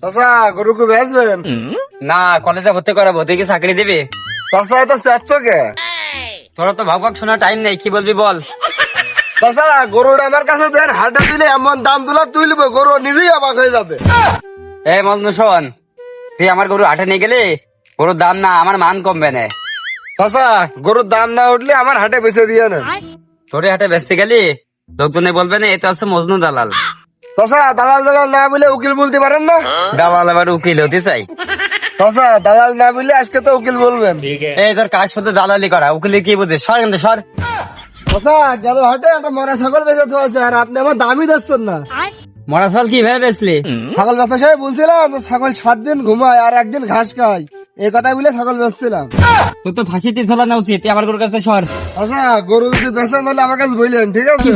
চাচা বেচবেন না কলেজে ভর্তি করাবো তুই কি চাকরি দিবি? চাচা এটা চাচ্ছ কে? তোরা তো ভাগ ভাগ শোনার টাইম নেই কি বলবি বল? চাচা গরুটা আমার কাছে দেন হাটে দিলে এমন দাম তুলা তুলবে গরু নিজেই অবাক হয়ে যাবে। এই মজনু শোন। তুই আমার গরু হাটে নিয়ে গেলি? গরুর দাম না আমার মান কমবে না। চাচা গরুর দাম না উঠলে আমার হাটে বেঁচে দিয়ে না। তোরে হাটে বেচতে গেলি? লোকজনে বলবে না এটা হচ্ছে মজনু দালাল। চাচা দালাল দালাল না বলে উকিল বলতে পারেন না? দালাল আবার উকিল হতে চাই। চাচা দালাল না বলে আজকে তো উকিল বলবেন। এই তোর কার সাথে দালালি করা উকিলে কি বুঝিস সর কিন্তু সর। চাচা গেল হাটে একটা মরা ছাগল বেঁচে তো আছে আর আপনি আমার দামই দিচ্ছেন না। মরা সাল কি ভেবে বেচলি ছাগল সাহেব বলছিলাম যে ছাগল সাত দিন ঘুমায় আর একদিন ঘাস খায়। এই কথা বলে ছাগল বেচছিলাম। তোর তো ফাঁসিতে ঝোলানো উচিত আমার গরুর কাছে সর। আচ্ছা গরু যদি বেচেন তাহলে আমার কাছে বললেন ঠিক আছে?